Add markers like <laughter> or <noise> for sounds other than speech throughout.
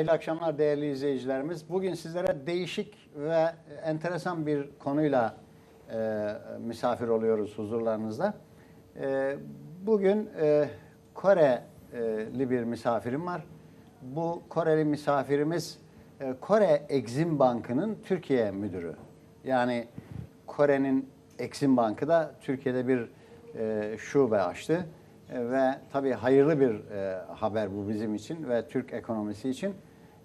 Hayırlı akşamlar değerli izleyicilerimiz. Bugün sizlere değişik ve enteresan bir konuyla e, misafir oluyoruz huzurlarınızda. E, bugün e, Koreli bir misafirim var. Bu Koreli misafirimiz e, Kore Exim Bankı'nın Türkiye müdürü. Yani Kore'nin Exim Bankı da Türkiye'de bir e, şube açtı. E, ve tabii hayırlı bir e, haber bu bizim için ve Türk ekonomisi için.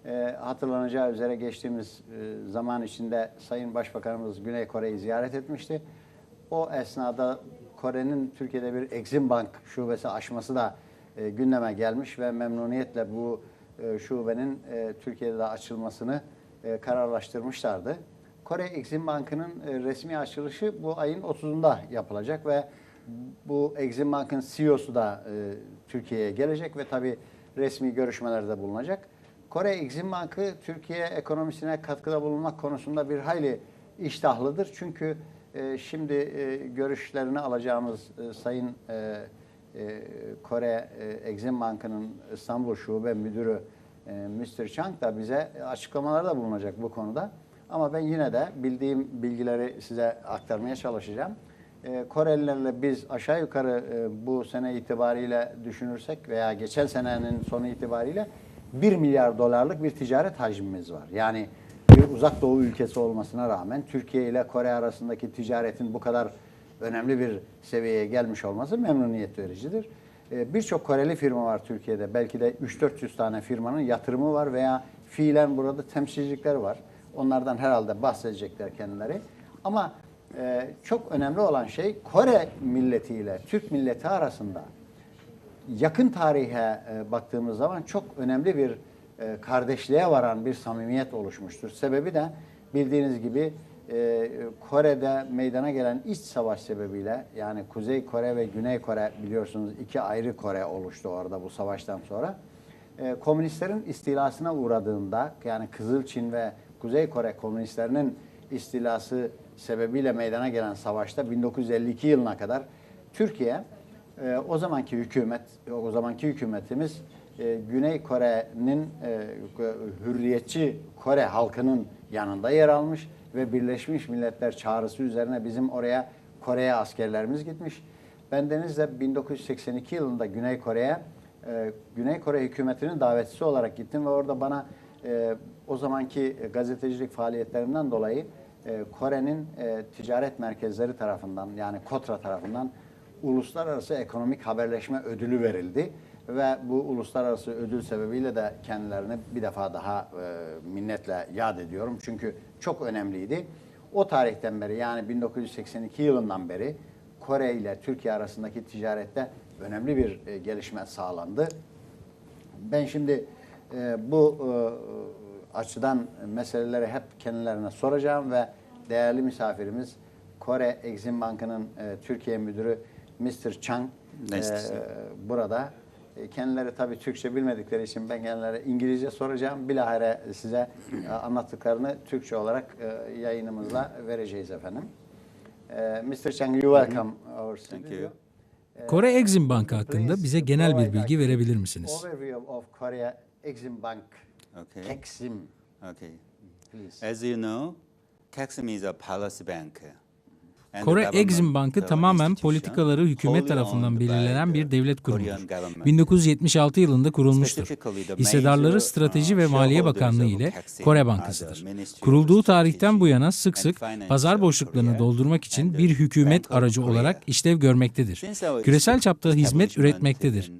E, hatırlanacağı üzere geçtiğimiz e, zaman içinde Sayın Başbakanımız Güney Kore'yi ziyaret etmişti. O esnada Kore'nin Türkiye'de bir Exim Bank şubesi açması da e, gündeme gelmiş ve memnuniyetle bu e, şubenin e, Türkiye'de de açılmasını e, kararlaştırmışlardı. Kore Exim Bank'ının e, resmi açılışı bu ayın 30'unda yapılacak ve bu Exim Bank'ın CEO'su da e, Türkiye'ye gelecek ve tabii resmi görüşmelerde bulunacak. Kore Exim Bankı Türkiye ekonomisine katkıda bulunmak konusunda bir hayli iştahlıdır. Çünkü e, şimdi e, görüşlerini alacağımız e, Sayın e, e, Kore e, Exim Bankı'nın İstanbul Şube Müdürü e, Mr. Chang da bize açıklamalarda bulunacak bu konuda. Ama ben yine de bildiğim bilgileri size aktarmaya çalışacağım. E, Korelilerle biz aşağı yukarı e, bu sene itibariyle düşünürsek veya geçen senenin sonu itibariyle 1 milyar dolarlık bir ticaret hacmimiz var. Yani bir uzak doğu ülkesi olmasına rağmen Türkiye ile Kore arasındaki ticaretin bu kadar önemli bir seviyeye gelmiş olması memnuniyet vericidir. E, Birçok Koreli firma var Türkiye'de. Belki de 3-400 tane firmanın yatırımı var veya fiilen burada temsilcilikleri var. Onlardan herhalde bahsedecekler kendileri. Ama e, çok önemli olan şey Kore milletiyle Türk milleti arasında yakın tarihe e, baktığımız zaman çok önemli bir e, kardeşliğe varan bir samimiyet oluşmuştur. Sebebi de bildiğiniz gibi e, Kore'de meydana gelen iç savaş sebebiyle yani Kuzey Kore ve Güney Kore biliyorsunuz iki ayrı Kore oluştu orada bu savaştan sonra. E, komünistlerin istilasına uğradığında yani Kızıl Çin ve Kuzey Kore komünistlerinin istilası sebebiyle meydana gelen savaşta 1952 yılına kadar Türkiye e, o zamanki hükümet, o zamanki hükümetimiz e, Güney Kore'nin e, hürriyetçi Kore halkının yanında yer almış ve Birleşmiş Milletler çağrısı üzerine bizim oraya Kore'ye askerlerimiz gitmiş. Ben denizle 1982 yılında Güney Kore'ye e, Güney Kore hükümetinin davetlisi olarak gittim ve orada bana e, o zamanki gazetecilik faaliyetlerimden dolayı e, Kore'nin e, ticaret merkezleri tarafından yani KOTRA tarafından uluslararası ekonomik haberleşme ödülü verildi ve bu uluslararası ödül sebebiyle de kendilerini bir defa daha e, minnetle yad ediyorum. Çünkü çok önemliydi. O tarihten beri yani 1982 yılından beri Kore ile Türkiye arasındaki ticarette önemli bir e, gelişme sağlandı. Ben şimdi e, bu e, açıdan meseleleri hep kendilerine soracağım ve değerli misafirimiz Kore Exim Bankı'nın e, Türkiye Müdürü Mr. Chang e, burada. E, Kendileri tabii Türkçe bilmedikleri için ben kendilerine İngilizce soracağım. Bilahare size e, anlattıklarını Türkçe olarak e, yayınımızla vereceğiz efendim. E, Mr. Chang, you welcome our Thank you. Kore Exim Bank hakkında bize genel bir bilgi verebilir misiniz? Overview of Korea Exim Bank. Okay. Exim, Okay. please. As you know, Taksim is a policy bank. Kore Exim Bankı tamamen politikaları hükümet tarafından belirlenen bir devlet kurumudur. Korean government. 1976 yılında kurulmuştur. Hissedarları Strateji ve Maliye Bakanlığı ile Kore Bankasıdır. Kurulduğu tarihten bu yana sık sık pazar boşluklarını doldurmak için bir hükümet aracı olarak işlev görmektedir. Küresel çapta hizmet üretmektedir.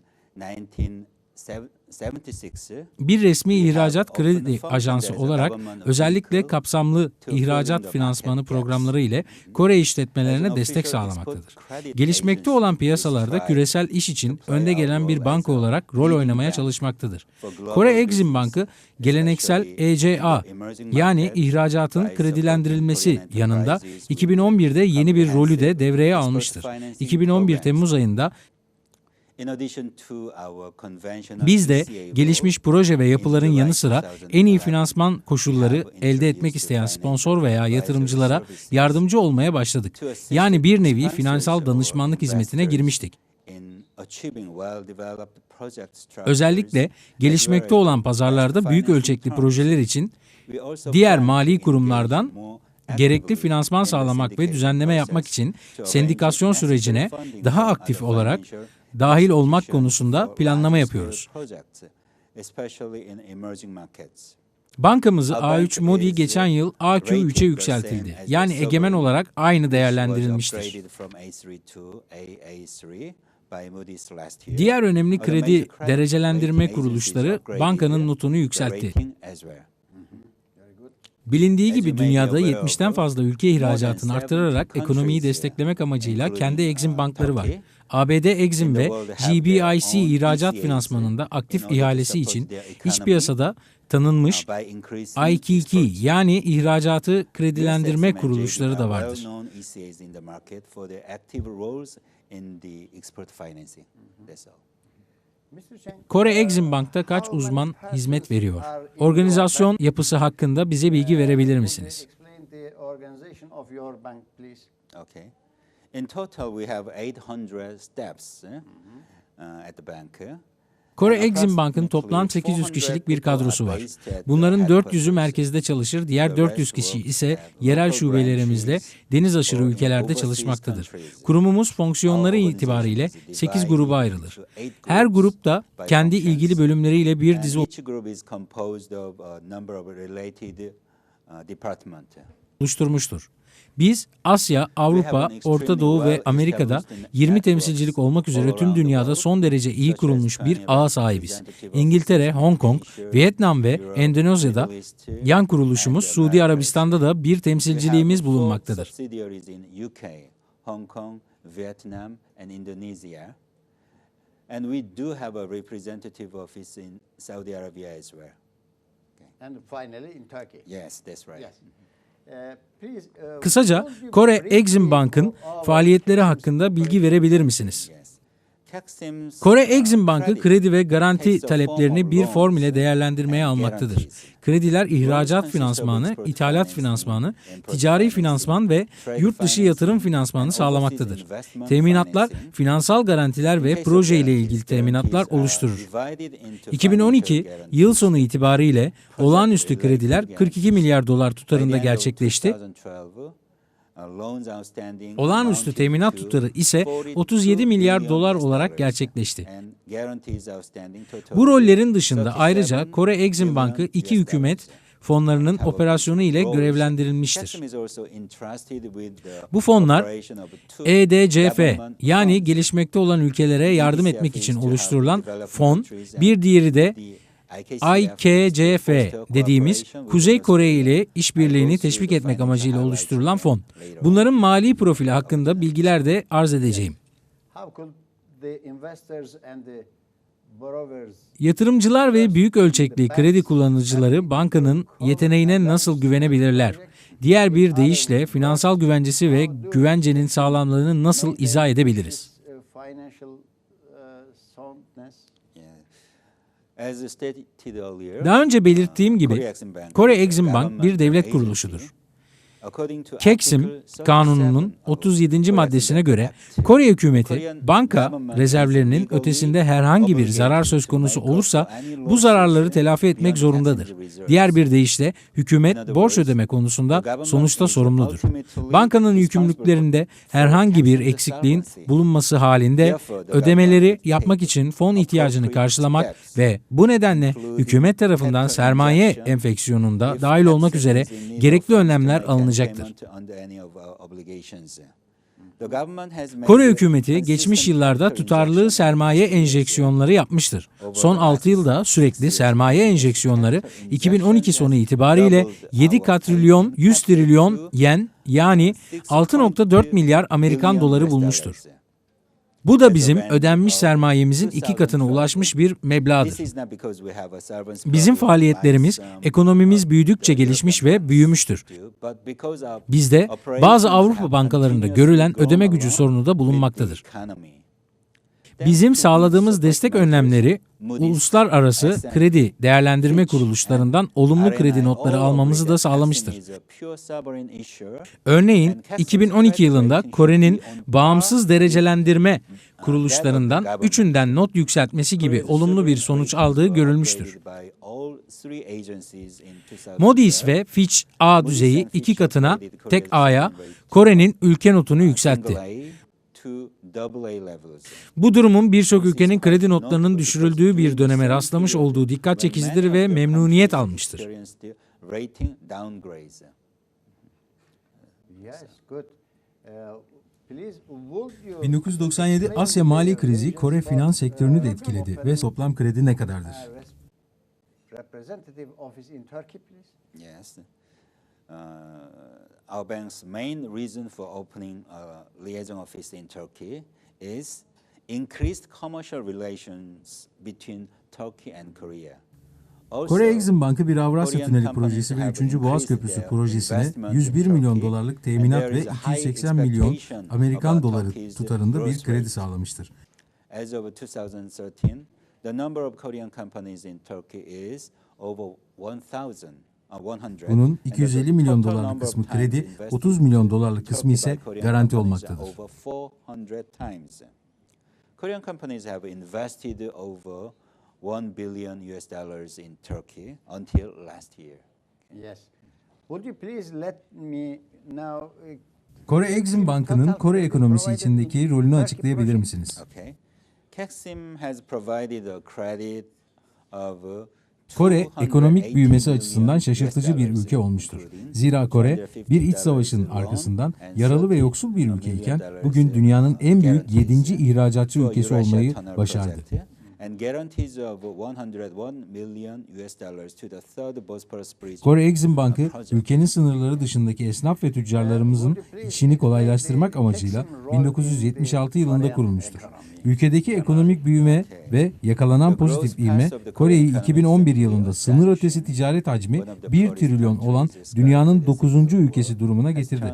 İn 1976, Bir resmi ihracat kredi ajansı olarak özellikle kapsamlı ihracat finansmanı programları ile Kore işletmelerine destek sağlamaktadır. Gelişmekte olan piyasalarda küresel iş için önde gelen bir banka olarak rol oynamaya çalışmaktadır. Kore Exim Bankı geleneksel ECA emerging yani ihracatın kredilendirilmesi yanında enterprises with 2011'de yeni bir rolü de devreye almıştır. financing 2011 programs. Temmuz ayında In addition to our conventional Biz de gelişmiş proje ve yapıların yanı sıra 2011, en iyi finansman koşulları elde etmek isteyen sponsor veya yatırımcılara yardımcı olmaya başladık. Yani bir nevi finansal danışmanlık hizmetine girmiştik. Özellikle gelişmekte olan pazarlarda büyük ölçekli projeler için diğer mali kurumlardan gerekli finansman sağlamak ve düzenleme yapmak için sendikasyon sürecine daha aktif olarak dahil olmak konusunda planlama yapıyoruz. Bankamızı A3 Moody geçen yıl AQ3'e yükseltildi. Yani egemen olarak aynı değerlendirilmiştir. Diğer önemli kredi derecelendirme kuruluşları bankanın notunu yükseltti. Bilindiği gibi dünyada 70'ten fazla ülke ihracatını arttırarak ekonomiyi desteklemek amacıyla kendi Exim bankları var. ABD Exim ve GBIC ihracat finansmanında aktif ihalesi için iç piyasada tanınmış IKK yani ihracatı kredilendirme kuruluşları da vardır. Kore Exim Bank'ta kaç uzman hizmet veriyor? Organizasyon yapısı hakkında bize bilgi verebilir misiniz? In total, we have 800 staffs eh, at the bank. Kore Exim Bank'ın toplam 800 kişilik bir kadrosu var. Bunların 400'ü merkezde çalışır, diğer 400 kişi ise yerel şubelerimizle deniz aşırı ülkelerde çalışmaktadır. Kurumumuz fonksiyonları itibariyle 8 gruba ayrılır. Her grup da kendi ilgili bölümleriyle bir dizi uh, oluşturmuştur. Biz Asya, Avrupa, Orta Doğu ve Amerika'da 20 temsilcilik olmak üzere tüm dünyada son derece iyi kurulmuş bir ağa sahibiz. İngiltere, Hong Kong, Vietnam ve Endonezya'da yan kuruluşumuz Suudi Arabistan'da da bir temsilciliğimiz bulunmaktadır. Hong Kong, Vietnam, and Indonesia. And we do have a representative office in Saudi Arabia as well. And finally in Turkey. Yes, that's right. Yes. Kısaca Kore Exim Bank'ın faaliyetleri hakkında bilgi verebilir misiniz? Kore uh, Exim Bankı kredi ve garanti taleplerini bir form ile değerlendirmeye almaktadır. Krediler ihracat finansmanı, ithalat finansmanı, ticari finansman ve yurt dışı yatırım finansmanı sağlamaktadır. Teminatlar, finansal garantiler ve proje ile ilgili teminatlar are oluşturur. divided into 2012 financial guarantees. yıl sonu itibariyle olağanüstü krediler guarantees. 42 milyar dolar tutarında gerçekleşti. Olağanüstü teminat tutarı ise 42 37 milyar dolar olarak gerçekleşti. Bu rollerin dışında ayrıca 37 Kore Exim Bankı iki hükümet fonlarının operasyonu ile görevlendirilmiştir. Bu fonlar EDCF government yani gelişmekte olan ülkelere yardım etmek için oluşturulan fon, bir diğeri de IKCF dediğimiz Kuzey Kore ile işbirliğini teşvik etmek amacıyla oluşturulan fon. Bunların mali profili hakkında bilgiler de arz edeceğim. Yatırımcılar ve büyük ölçekli kredi kullanıcıları bankanın yeteneğine nasıl güvenebilirler? Diğer bir deyişle finansal güvencesi ve güvencenin sağlamlığını nasıl izah edebiliriz? uh, financial uh, soundness? Yeah. As stated earlier, Daha önce belirttiğim gibi Kore Exim Bank bir devlet kuruluşudur. Keksim kanununun 37 of 37. Kore maddesine göre Kore hükümeti banka rezervlerinin ötesinde herhangi bir zarar söz konusu olursa bu zararları telafi etmek zorundadır. Diğer bir deyişle hükümet borç ödeme konusunda sonuçta sorumludur. Bankanın yükümlülüklerinde herhangi bir eksikliğin bulunması halinde ödemeleri yapmak için fon ihtiyacını karşılamak ve bu nedenle hükümet tarafından sermaye enfeksiyonunda dahil olmak üzere gerekli önlemler alınacaktır. Made Kore hükümeti geçmiş yıllarda tutarlı sermaye enjeksiyonları yapmıştır. Son 6 yılda sürekli sermaye enjeksiyonları 2012 sonu itibariyle 7 katrilyon 100 trilyon yen yani 6.4 milyar Amerikan doları bulmuştur. Bu da bizim ödenmiş sermayemizin iki katına ulaşmış bir meblağdır. Bizim faaliyetlerimiz, ekonomimiz büyüdükçe gelişmiş ve büyümüştür. Bizde bazı Avrupa bankalarında görülen ödeme gücü sorunu da bulunmaktadır. Bizim sağladığımız destek önlemleri uluslararası kredi değerlendirme kuruluşlarından olumlu kredi notları almamızı da sağlamıştır. Örneğin 2012 yılında Kore'nin bağımsız derecelendirme kuruluşlarından üçünden not yükseltmesi gibi olumlu bir sonuç aldığı görülmüştür. Moody's ve Fitch A düzeyi iki katına tek A'ya Kore'nin ülke notunu yükseltti. Bu durumun birçok ülkenin kredi notlarının düşürüldüğü bir döneme rastlamış olduğu dikkat çekicidir ve memnuniyet almıştır. Yes, good. Uh, please, would you 1997 explain Asya mali krizi Kore finans sektörünü de uh, etkiledi ve toplam kredi ne kadardır? uh, res- Representative office in Turkey, please. Yes. Uh, our bank's main reason for opening a liaison office in Turkey is increased commercial relations between Turkey and Korea. Kore Exim Bankı bir Avrasya Tüneli projesi ve have 3. Boğaz Köprüsü projesine investment in 101 milyon dolarlık teminat ve is a high 280 milyon Amerikan doları tutarında bir kredi sağlamıştır. As of 2013, the number of Korean companies in Turkey is over 1000. 100, Bunun and the 250 milyon dolarlık kısmı kredi, invested 30 milyon dolarlık kısmı ise garanti olmaktadır. Over 400 times. Korean companies have invested over 1 billion US dollars in Turkey until last year. Yes. Would you please let me now uh, Kore Exim Bankı'nın Kore ekonomisi içindeki rolünü açıklayabilir misiniz? Okay. Kexim has provided a credit of uh, Kore 280 ekonomik büyümesi açısından şaşırtıcı bir ülke olmuştur. Zira Kore 250 bir iç savaşın arkasından yaralı ve 30 yoksul bir ülkeyken bugün dünyanın en büyük guarantees 7. ihracatçı ülkesi olmayı başardı. project And guarantees of 101 million US dollars to the third Bosporus Bridge. Kore Exim Bankı ülkenin sınırları dışındaki esnaf ve tüccarlarımızın işini kolaylaştırmak amacıyla 1976 yılında kurulmuştur. Ülkedeki ekonomik büyüme ve yakalanan pozitif ivme Kore'yi 2011 yılında sınır ötesi ticaret hacmi 1 trilyon olan dünyanın 9. ülkesi durumuna getirdi.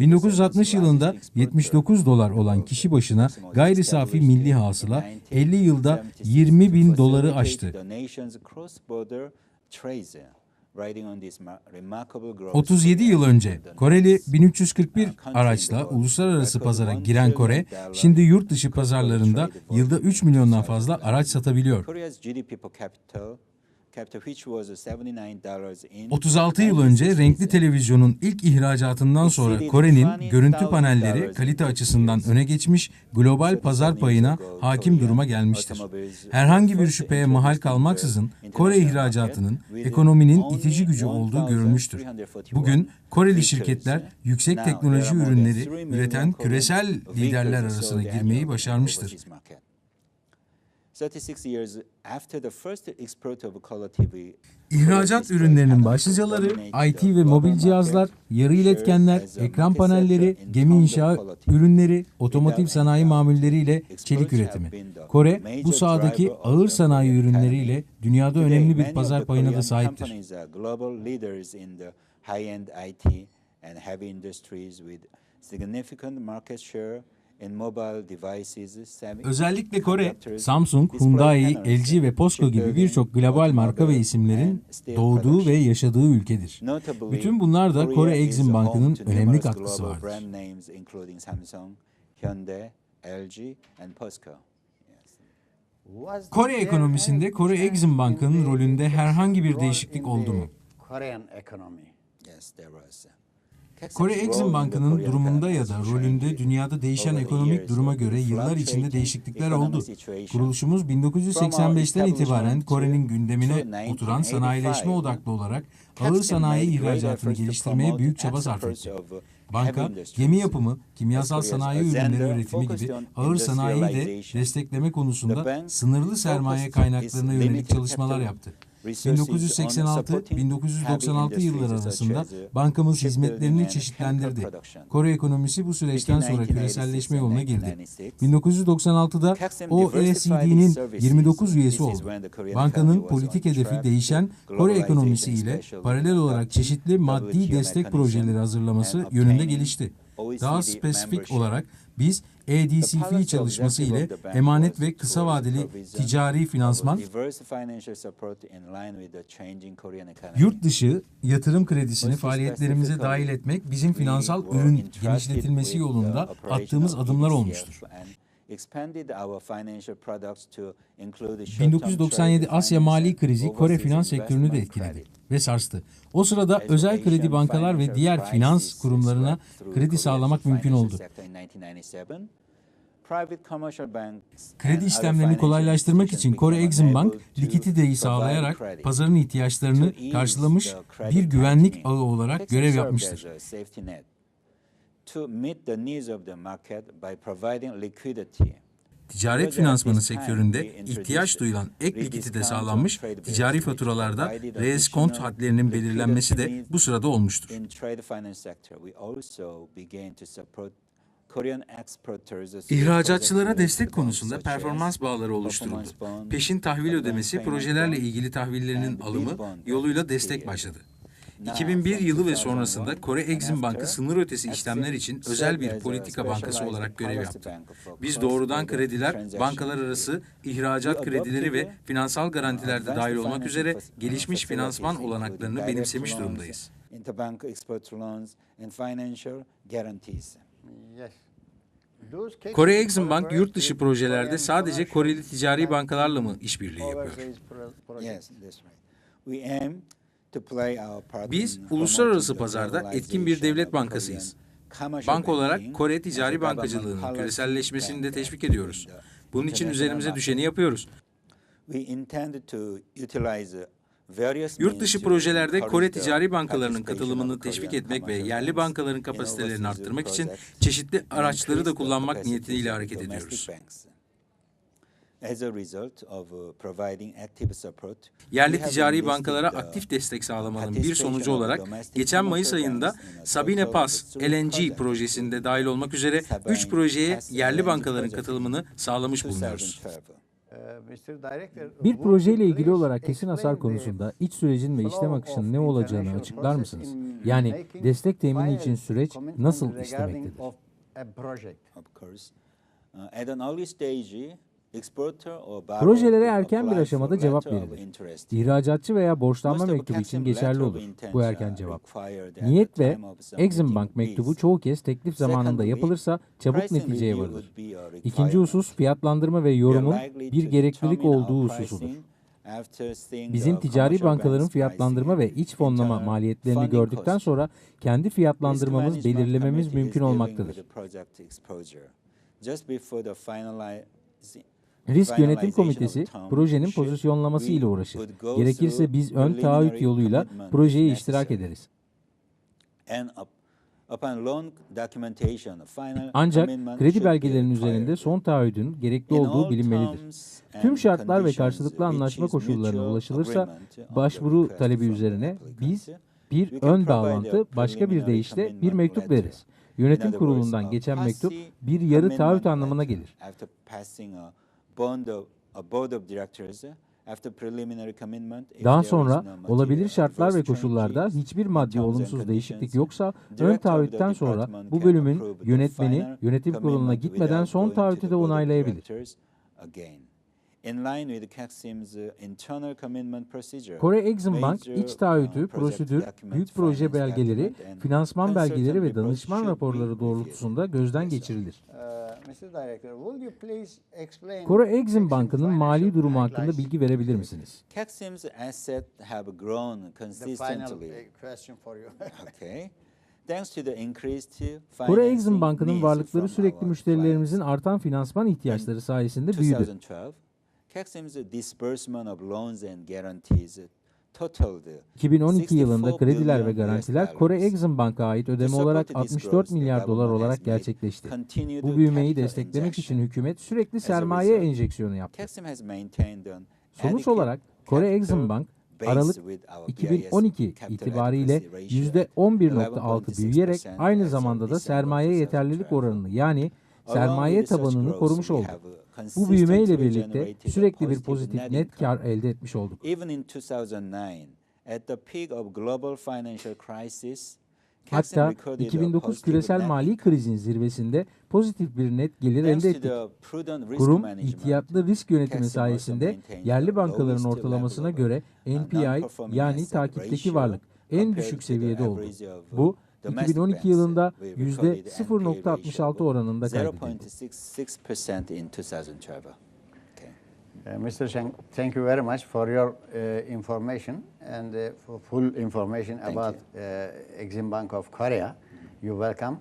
1960 yılında 79 dolar olan kişi başına gayri safi milli hasıla 50 yılda 20 bin doları aştı. 37 yıl önce Koreli 1341 araçla uluslararası pazara giren Kore, şimdi yurt dışı pazarlarında yılda 3 milyondan fazla araç satabiliyor. 36 yıl önce renkli televizyonun ilk ihracatından sonra Kore'nin görüntü panelleri kalite açısından öne geçmiş, global pazar payına hakim duruma gelmiştir. Herhangi bir şüpheye mahal kalmaksızın Kore ihracatının ekonominin itici gücü olduğu görülmüştür. Bugün Koreli şirketler yüksek teknoloji ürünleri üreten küresel liderler arasına girmeyi başarmıştır. İhracat ürünlerinin başlıcaları IT ve mobil cihazlar, yarı iletkenler, ekran panelleri, gemi inşa ürünleri, otomotiv sanayi mamulleriyle çelik üretimi. Kore bu sahadaki ağır sanayi ürünleriyle dünyada önemli bir pazar payına da sahiptir. Significant market share Özellikle Kore, Samsung, Hyundai, LG ve POSCO gibi birçok global marka ve isimlerin doğduğu ve yaşadığı ülkedir. Bütün bunlar da Kore Exim Bankı'nın önemli katkısı vardır. Kore ekonomisinde Kore Exim Bankı'nın rolünde herhangi bir değişiklik oldu mu? Korean economy. Yes, there was. Kore Exim Bankı'nın durumunda ya da rolünde dünyada değişen ekonomik duruma göre yıllar içinde değişiklikler oldu. Kuruluşumuz From our 1985'ten itibaren Kore'nin gündemine 1985, oturan sanayileşme odaklı olarak ağır sanayi ihracatını geliştirmeye büyük çaba sarf etti. Banka, gemi yapımı, kimyasal sanayi ürünleri üretimi gibi ağır sanayiyi de destekleme konusunda sınırlı sermaye kaynaklarına yönelik çalışmalar yaptı. Resources on supporting 1986-1996 heavy yılları arasında bankamız hizmetlerini çeşitlendirdi. Kore ekonomisi bu süreçten sonra 1986 küreselleşme yoluna girdi. 1996, 1996'da Kexim OECD'nin diversified its services. 29 This üyesi oldu. Bankanın politik hedefi değişen Kore ekonomisi ile paralel olarak çeşitli maddi destek projeleri hazırlaması yönünde gelişti. Daha OECD spesifik olarak biz Policy çalışması ile emanet ve kısa vadeli ticari finansman, yurt dışı yatırım kredisini faaliyetlerimize dahil etmek bizim finansal ürün genişletilmesi yolunda operation attığımız adımlar EDCF olmuştur. And expanded our financial products to include short-term 1997 trade Asya mali krizi Kore finans sektörünü de etkiledi ve sarstı. O sırada özel kredi bankalar ve diğer finans kurumlarına kredi sağlamak mümkün oldu. Kredi işlemlerini kolaylaştırmak için Kore Exim Bank likiditeyi sağlayarak pazarın ihtiyaçlarını karşılamış bir güvenlik ağı olarak görev yapmıştır. To meet the needs of the market by providing liquidity. Ticaret finansmanı sektöründe ihtiyaç duyulan ek likidite sağlanmış ticari faturalarda reeskont hadlerinin belirlenmesi de bu sırada olmuştur. In trade finance sector, we also began to support Korean exporters through İhracatçılara destek konusunda performans bağları oluşturuldu. Peşin tahvil ödemesi projelerle ilgili tahvillerinin alımı yoluyla destek başladı. Now, 2001 from yılı ve 2001 sonrasında Kore Exim Bankı sınır ötesi işlemler için özel bir politika bankası olarak görev yaptı. Biz doğrudan krediler, bankalar arası ihracat kredileri ve finansal garantiler de dahil olmak üzere gelişmiş finansman olanaklarını benimsemiş durumdayız. Interbank export loans and financial guarantees. Yes. Kore Exim Bank yurt dışı projelerde sadece Koreli ticari bank bankalarla mı işbirliği yapıyor? Yes, that's right. We aim Biz uluslararası pazarda etkin bir devlet bankasıyız. Bank olarak Kore ticari bankacılığının küreselleşmesini de bank teşvik ediyoruz. the Bunun için üzerimize düşeni yapıyoruz. Yurt to projelerde Kore ticari bankalarının katılımını teşvik etmek ve yerli bankaların in kapasitelerini arttırmak için çeşitli araçları da kullanmak niyetiyle hareket ediyoruz. banks. As a result of uh, providing active support, Yerli we have ticari bankalara aktif destek sağlamanın bir participation sonucu of olarak domestic geçen Mayıs ayında banks in a Sabine Pass LNG projesinde dahil olmak üzere Sabine 3 projeye yerli bankaların katılımını sağlamış bulunuyoruz. 2012. Mr. Director, Bir projeyle ilgili olarak kesin hasar konusunda iç sürecin ve işlem akışının of ne olacağını açıklar mısınız? Yani destek temini için süreç nasıl işlemektedir? Uh, Projelere erken bir aşamada cevap verilir. İhracatçı veya borçlanma mektubu için geçerli olur bu uh, erken cevap. Niyet ve Exim Bank mektubu çoğu kez teklif zamanında yapılırsa çabuk neticeye varılır. a İkinci husus fiyatlandırma ve yorumun bir gereklilik olduğu hususudur. Bizim ticari bankaların fiyatlandırma ve iç fonlama maliyetlerini gördükten sonra kendi fiyatlandırmamız, belirlememiz mümkün olmaktadır. Risk Yönetim Komitesi projenin pozisyonlaması ile uğraşır. Gerekirse biz ön taahhüt yoluyla projeye iştirak ederiz. Ancak kredi belgelerinin üzerinde son taahhüdün gerekli olduğu bilinmelidir. Tüm şartlar ve karşılıklı anlaşma koşullarına ulaşılırsa başvuru talebi üzerine biz bir ön bağlantı başka bir deyişle bir mektup veririz. Yönetim kurulundan geçen mektup bir yarı taahhüt anlamına gelir. Of, a board of directors, if Daha sonra olabilir şartlar ve koşullarda hiçbir maddi olumsuz değişiklik yoksa ön taahhütten sonra bu bölümün yönetmeni yönetim kuruluna gitmeden son taahhütü de onaylayabilir. Kore Exim Bank iç uh, taahhütü, project prosedür, büyük proje belgeleri, finansman belgeleri ve danışman raporları doğrultusunda gözden geçirilir. Uh, Kore Exim Bank'ının mali durumu hakkında bilgi verebilir misiniz? Uh, <laughs> okay. Thanks to the increased Kore Exim Bank'ının varlıkları sürekli müşterilerimizin artan finansman ihtiyaçları sayesinde büyüdü. 2012, CAXIM's disbursement of loans and guarantees totaled 2012 yılında 64 krediler ve garantiler Kore. Exim Bank'a ait ödeme olarak this 64 growth, the milyar dolar olarak gerçekleşti. Bu büyümeyi desteklemek için hükümet sürekli sermaye enjeksiyonu yaptı. Sonuç olarak Kore Exim Bank Aralık with our BIS 2012 capital itibariyle adequacy ratio %11.6 büyüyerek 11.6% aynı zamanda da sermaye yeterlilik 2012. oranını yani sermaye tabanını korumuş oldu. Have Bu büyümeyle consistently birlikte sürekli bir pozitif net kar elde etmiş olduk. Even in 2009, at the peak of global financial crisis, CAXIM Hatta recorded a 2009 positive küresel mali krizin zirvesinde pozitif bir net gelir elde ettik. Kurum ihtiyatlı risk yönetimi sayesinde yerli bankaların ortalamasına göre NPI yani takipteki varlık en düşük seviyede oldu. Bu 2012 banks, yılında we recorded NPA %0.66 ratio oranında kaydedildi. 0.66% in 2012. Okay. Uh, Mr. Cheng, thank you very much for your uh, information and uh, for full information Thank about uh, Exim Bank of Korea. You're welcome.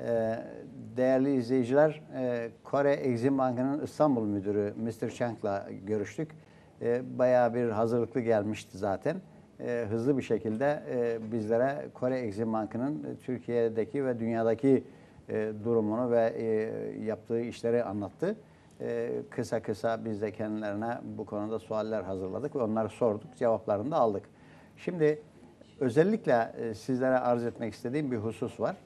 Uh, değerli izleyiciler, uh, Kore Exim Bankı'nın İstanbul Müdürü Mr. Chang'la görüştük. Uh, bayağı bir hazırlıklı gelmişti zaten. Uh, hızlı bir şekilde uh, bizlere Kore Exim Bankı'nın uh, Türkiye'deki ve dünyadaki uh, durumunu ve uh, yaptığı işleri anlattı. Ee, kısa kısa biz de kendilerine bu konuda sualler hazırladık ve onları sorduk, cevaplarını da aldık. Şimdi özellikle e, sizlere arz etmek istediğim bir husus var.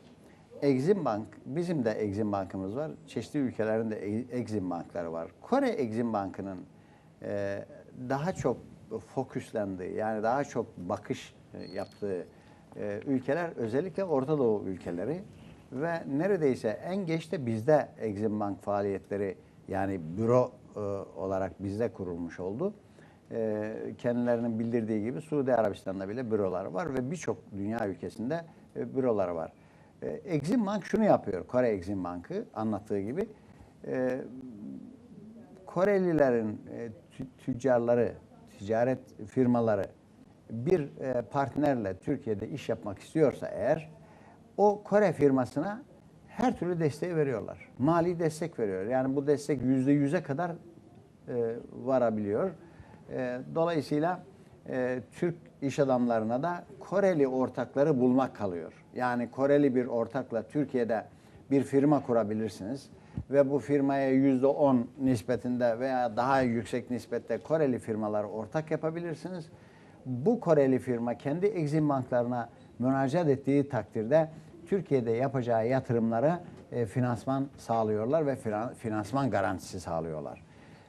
Exim Bank, bizim de Exim Bank'ımız var. Çeşitli ülkelerin de E- Exim Bank'ları var. Kore Exim Bank'ının e, daha çok fokuslandığı, yani daha çok bakış e, yaptığı e, ülkeler özellikle Orta Doğu ülkeleri ve neredeyse en geç de bizde Exim Bank faaliyetleri yani büro e, olarak bizde kurulmuş oldu. Kendilerinin bildirdiği gibi Suudi Arabistan'da bile büroları var ve birçok dünya ülkesinde büroları var. Exim Bank şunu yapıyor, Kore Exim Bank'ı anlattığı gibi. Korelilerin tü- tüccarları, ticaret firmaları bir e, partnerle Türkiye'de iş yapmak istiyorsa eğer o Kore firmasına her türlü desteği veriyorlar. Mali destek veriyor. Yani bu destek yüzde yüze kadar e, varabiliyor. E, dolayısıyla e, Türk iş adamlarına da Koreli ortakları bulmak kalıyor. Yani Koreli bir ortakla Türkiye'de bir firma kurabilirsiniz ve bu firmaya yüzde on nispetinde veya daha yüksek nispette Koreli firmaları ortak yapabilirsiniz. Bu Koreli firma kendi Exim banklarına müracaat ettiği takdirde Türkiye'de yapacağı yatırımları e, finansman sağlıyorlar ve finan- finansman garantisi sağlıyorlar.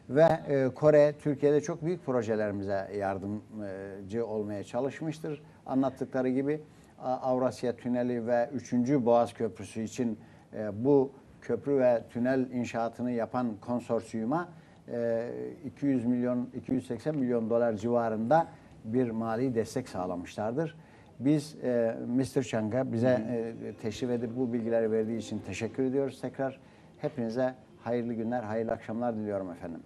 Ve e, Kore Türkiye'de çok büyük projelerimize yardımcı olmaya çalışmıştır. Anlattıkları gibi Avrasya Tüneli ve 3. Boğaz Köprüsü için e, bu köprü ve tünel inşaatını yapan konsorsiyuma e, 200 milyon 280 milyon dolar civarında bir mali destek sağlamışlardır. Biz e, Mr. Chang'a bize e, teşrif edip bu bilgileri verdiği için teşekkür ediyoruz tekrar. Hepinize hayırlı günler, hayırlı akşamlar diliyorum efendim.